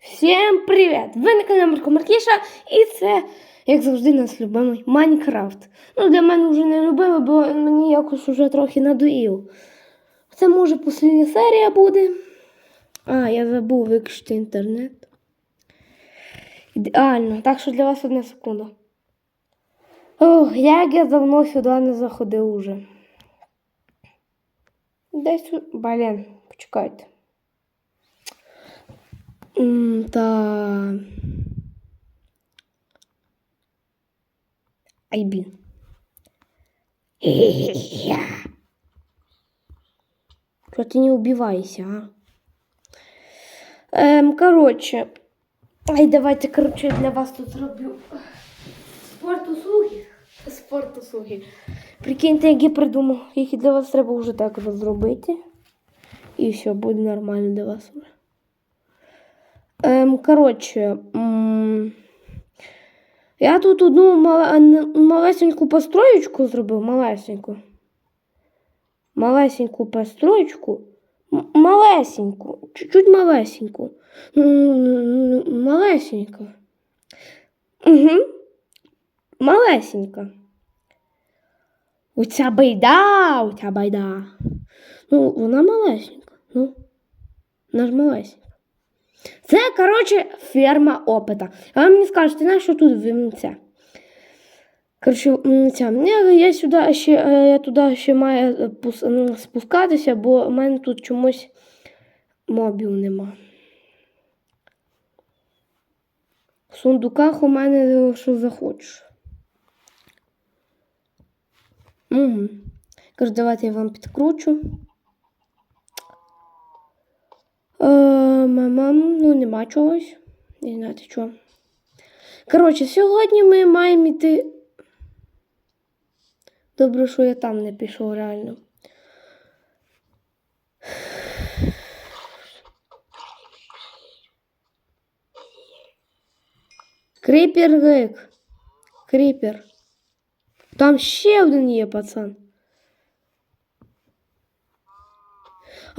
Всім привіт! Ви на каналі Марко Маркіша, і це, як завжди, наш любимий Майнкрафт. Ну, для мене вже не любимий, бо мені якось вже трохи надоїв. Це може послідня серія буде. А, я забув виключити інтернет. Ідеально. Так що для вас одна секунда. Ох, як я давно сюди не заходив уже. Десь, блін, почекайте. Та. Блін. Що ти не убивайся, а? Ем, коротше. Ай, давайте, коротше, для вас тут зроблю спорт услуги. Спорт услуги. Прикиньте, я придумав, їх для вас треба вже так розробити. І все, буде нормально для вас вже. Ем, коротше, я тут одну малесеньку построєчку зробив, малесеньку. Малесеньку построєчку. Малесеньку, чуть-чуть малесеньку. Малесенька. Угу. Малесенька. Оця байда, оця байда. Ну, вона малесенька. Ну, вона ж малесенька. Це, коротше, ферма опита. А ви мені скажете, на що тут м. Коротше, ця, я, сюди ще, е, я туди ще маю е, спускатися, бо в мене тут чомусь мобів нема. В сундуках у мене е, що захочеш. Угу. Кажу, давайте я вам підкручу. Е, мамам, ну нема чогось. Не знаєте що. Коротше, сьогодні ми маємо йти. Добре, що я там не пішов реально. Кріпер гик. Кріпер. Там ще один є, пацан.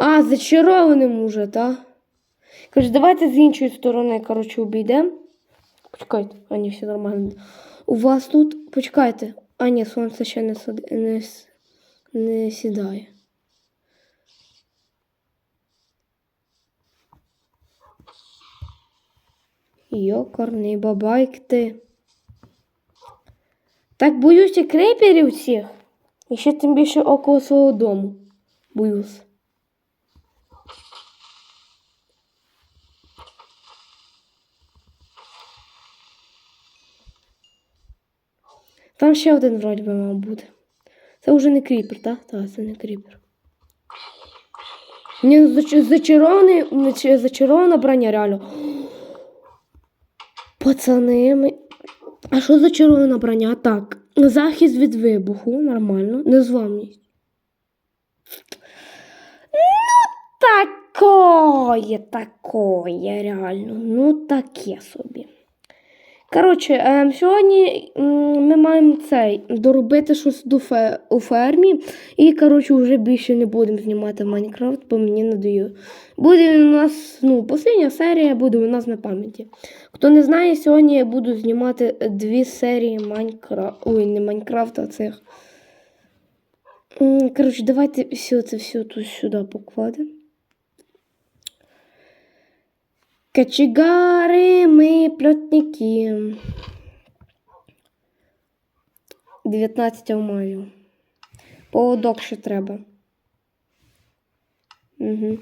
А, зачарованим уже, так? Каже, давайте з іншої сторони, коротше, обійдемо. Почекайте, а ні, все нормально. У вас тут, почекайте. А, ні, сонце ще не, сад... не, не сідає. Йокарний бабайк ти. Так боюся креперів всіх. І ще тим більше около свого дому. Боюсь. Там ще один вроді би мав бути. Це вже не кріпер, так? Так, це не кріпер. Ні, ну, зачарований, зачарована броня, реально. Пацани, ми... а що зачарована броня? Так, захист від вибуху, нормально, незламність. Ну, такое, такое, реально. Ну, таке собі. Коротше, е, сьогодні ми маємо цей доробити щось до фе, у фермі. І, коротше, вже більше не будемо знімати Майнкрафт, бо мені надоїло. Буде у нас, ну, остання серія буде у нас на пам'яті. Хто не знає, сьогодні я буду знімати дві серії Майнкрафт. Ой, не Майнкрафта, а цих. Коротше, давайте все це все тут сюди покладемо. Кочегари, ми плотники. 19 маю. Поводок ще треба. Угу.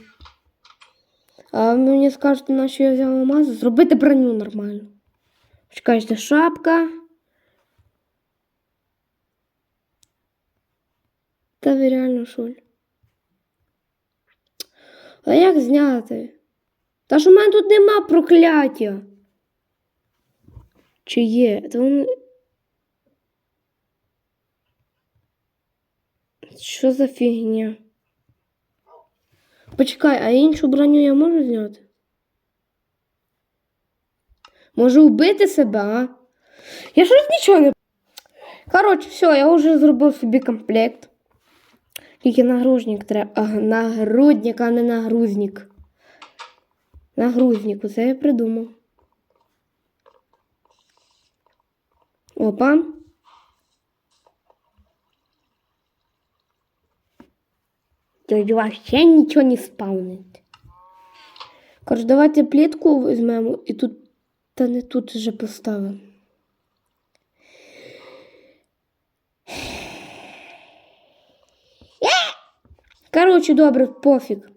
А мені скажете, на що я взяла мазу? Зробити броню нормально. Чекайте, шапка. Та ви реально шуль. А як зняти? Та ж у мене тут нема прокляття. Чи є? Та вони... Що за фігня? Почекай, а іншу броню я можу зняти? Можу вбити себе, а? Я щось нічого не. Коротше, все, я вже зробив собі комплект. Тільки нагрудник треба. А, нагрудник, а не нагрузник. Нагрузнику, це я придумав. Опа. Тут вообще нічого не спавнить. Коротше, давайте плітку візьмемо і тут. Та не тут вже поставимо. Коротше, добре, пофіг.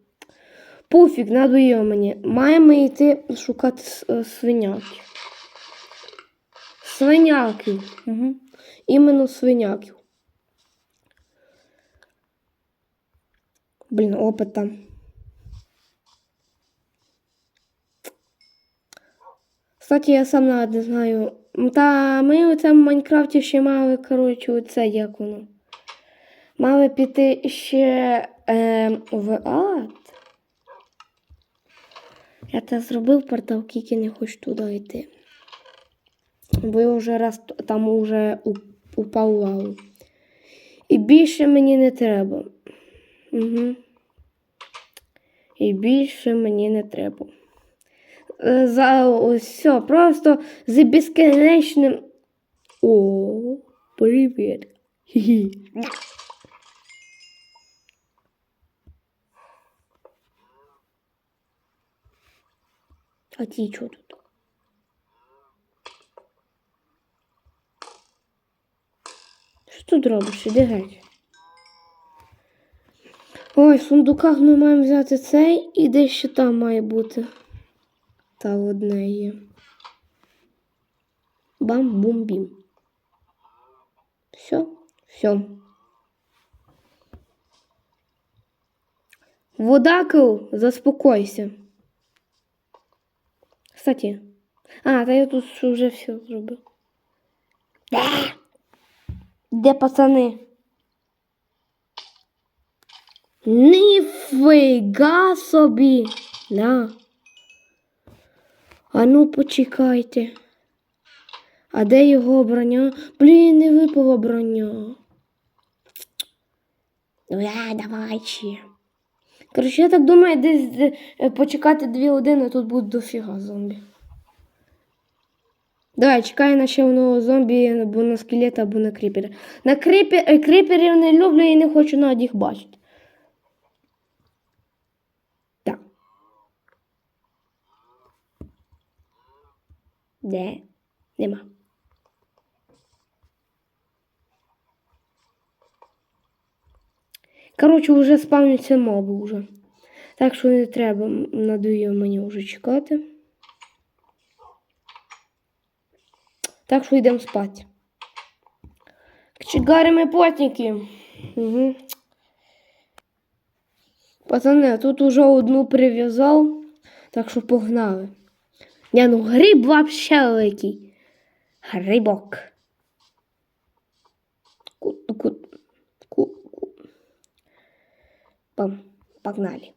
Пофіг, надоїло мені. Маємо йти шукати е, свиняків. Свиняків. Угу. Іменно свиняків. Блін, опит там. Кстати, я сам навіть не знаю. Та ми у цьому Майнкрафті ще мали, коротше, оце як воно. Мали піти ще е, в ад. Я це зробив портал, тільки не хочу туди йти. Бо я вже раз там уже упав лаву. І більше мені не треба. Угу. І більше мені не треба. Е, За все, просто з безконечним. О, привіт. Хі-хі. А ті що тут? Що тут робиш? Іди геть. Ой, в сундуках ми маємо взяти цей і десь ще там має бути. Та одне є. Бам-бум-бім. Все, все. Водакл, заспокойся. Кстати. А, та я тут вже все зробив. Де? Пацани? Ніфига собі. На. А ну почекайте. А де його броня? Блін, не випала броня. Ну я давай ще. Коротше, я так думаю, десь е, е, почекати дві години, тут буде дофіга зомбі. Давай, чекай на ще одного зомбі або на скелета, або на кріпера. На кріпер, е, кріперів не люблю і не хочу навіть їх бачити. Так. Де? Нема. Коротше, вже спавняться моби вже. Так що не треба, надоїло мені вже чекати. Так що йдемо спати. Кочегари плотники. Угу. Пацани, тут уже одну прив'язав, так що погнали. Ні, ну гриб вообще великий. Грибок. Погнали.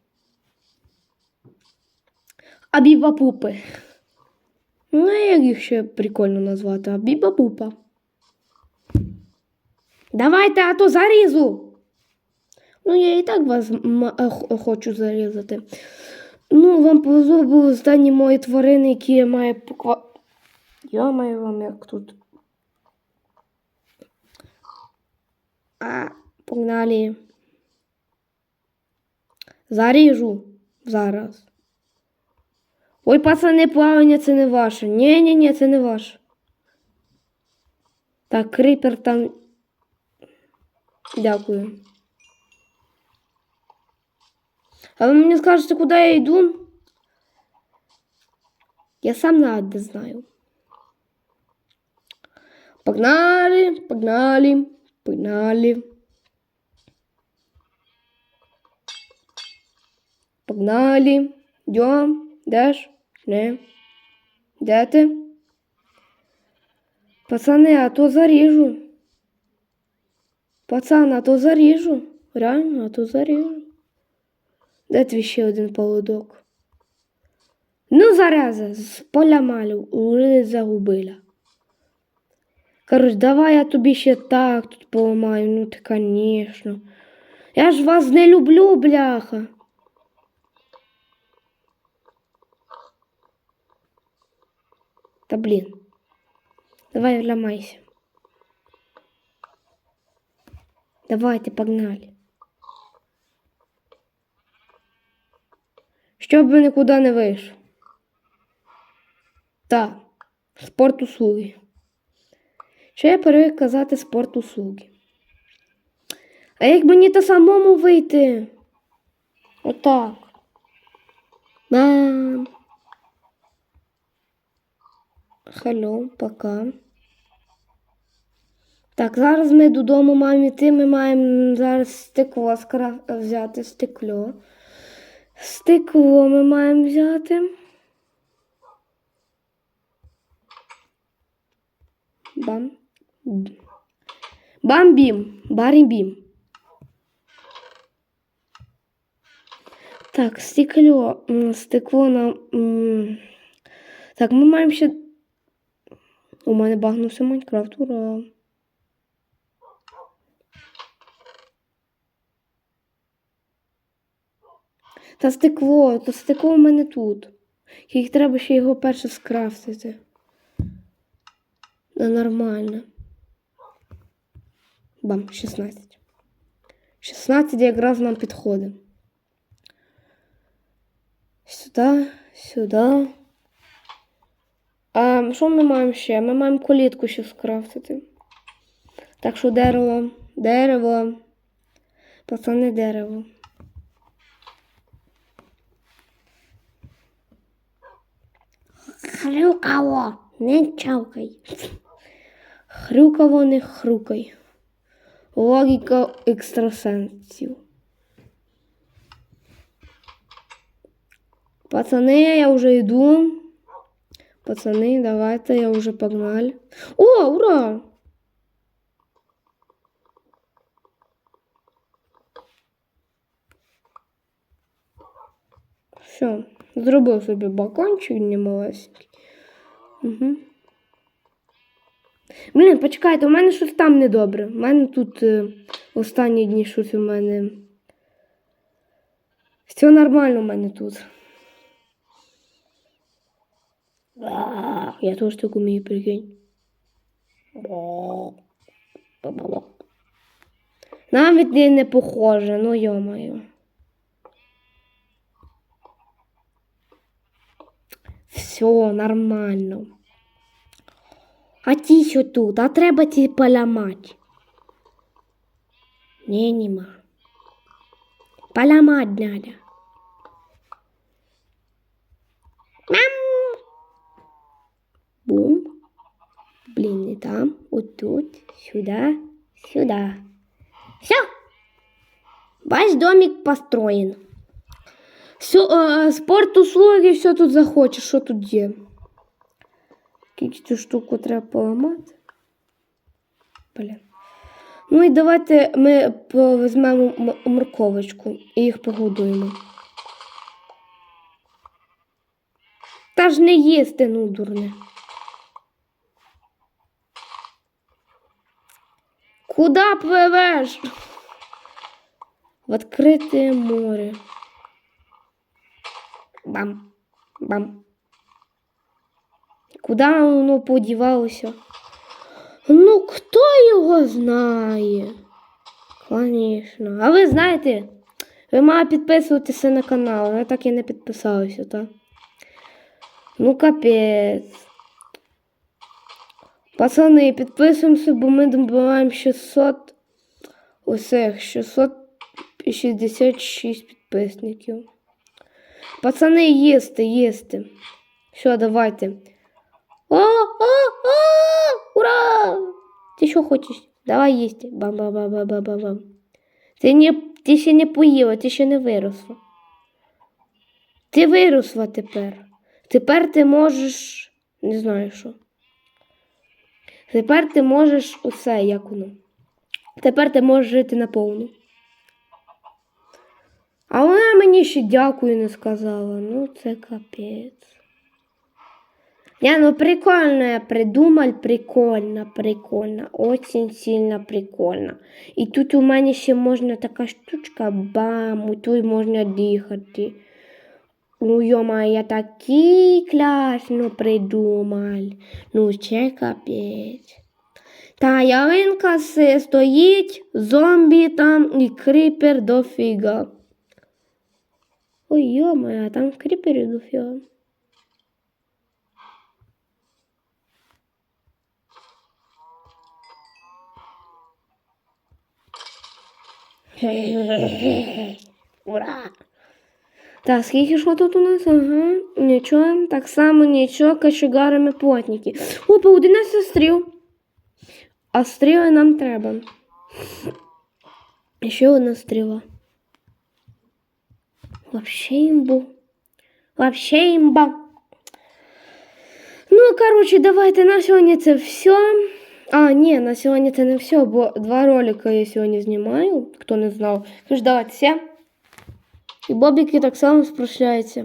Абібапупи. Ну, як їх ще прикольно назвати? Абібапупа. Давайте, а то зарізу. Ну, я і так вас е, хочу зарізати. Ну, вам повезло, бо останні мої тварини, які я маю поква... Я маю вам як тут. А, погнали. Заріжу зараз. Ой, пацани, плавання це не ваше. Ні, ні, ні, це не ваше. Так, крипер там. Дякую. А ви мені скажете, куди я йду? Я сам навіть не знаю. Погнали, погнали, погнали. Погнали. Йдем. Деш? Не. Де ти? Пацани, а то заріжу. Пацан, а то заріжу. Реально, а то заріжу. Де твій ще один поводок? Ну, зараза, з поля малю, уже загубила. Короче, давай я тобі ще так тут поламаю, ну ти, конечно. Я ж вас не люблю, бляха. Та блін. Давай вламайся. Давайте, погнали. Щоб ви нікуди не вийшов. Так, спорт услуги. Що я привик казати спорт услуги? А як мені то самому вийти? Отак. Мам. Халло, пока. Так, зараз ми додому маємо йти. Ми маємо зараз стекло взяти стекло. Стекло ми маємо взяти. Бам. Бам-бім. Барі-бім. Так, стекло. Стекло нам. Так, ми маємо ще. У мене багнувся Майнкрафт, ура. Та стекло, то стекло в мене тут. Їх треба ще його перше скрафтити. Ну, нормально. Бам, 16. 16 якраз нам підходить. Сюди, сюди. А що ми маємо ще? Ми маємо колітку ще скрафтити. Так що дерево, дерево. Пацани, дерево. Хрюкаво, не чавкай. Хрюкаво, не хрюкай. Логіка екстрасенсів. Пацани, я вже йду. Пацани, давайте, я вже погнали. О, ура! Все, зробив собі балкончик немалесенький. Угу. Блін, почекайте, у мене щось там недобре. У мене тут е, останні дні щось у мене. Все нормально у мене тут. А, Я теж так умію, прикинь. Навіть не, похоже, ну йомаю. Все нормально. А ті що тут, а треба ті поламати. Не, нема. Поламати надо. Мам! Бум. Блин, не там. Вот тут. Сюда. Сюда. Все. Ваш домик построен. Все, э, спорт, услуги, все тут захочеш. Що тут є? Цю штуку треба поламати? Блін. Ну і давайте ми візьмемо морковочку і їх погодуємо. Та ж не їсти, ну, дурне. Куда пливеш? В відкрите море. Бам. Бам. Куда воно подівалося? Ну, хто його знає? Звісно. А ви знаєте, ви мали підписуватися на канал, я так і не підписалася, так? Ну, капець. Пацани, підписуємося, бо ми добиваємо 600 усіх 666 підписників. Пацани, їсти, їсти. Все, давайте. О, о, о, ура! Ти що хочеш? Давай їсти. Бам-бам-бам-бам-бам-бам. Ти, не, ти ще не поїла, ти ще не виросла. Ти виросла тепер. Тепер ти можеш. Не знаю що. Тепер ти можеш усе, як воно. Тепер ти можеш жити наповну. А вона мені ще дякую не сказала. Ну, це капець. Не, ну прикольно я придумал, прикольно, прикольно, очень сильно прикольно. І тут у мене ще можна така штучка, бам, тут можна дихати. Ну, йома, я такий класно придумав. Ну, ще капець. Та ялинка си- стоїть, зомбі там і кріпер дофіга. Ой, йома, а там кріпери дофіга. Хе-хе-хе. Ура! Так, скільки що тут у нас? Ага, нічого. Так само нічого, кашугарами плотники. Опа, 11 стріл. А стріли нам треба. Ще одна стріла. Вообще імбу. Вообще імба. Ну, коротше, давайте на сьогодні це все. А, ні, на сьогодні це не все, бо два ролика я сьогодні знімаю, хто не знав. Тож давайте все. І Бобіки так само прощаються.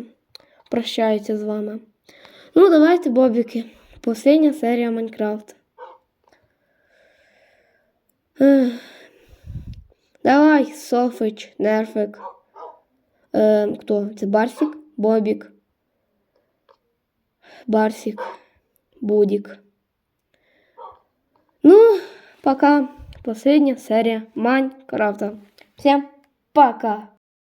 Прощаються з вами. Ну, давайте, Бобіки. Последня серія Майнкрафт. Ех. Давай, Софич, Нерфик. Е, хто? Це Барсик? Бобік. Барсик. Будік. Ну, пока. Последняя серия Майнкрафта. Всем пока.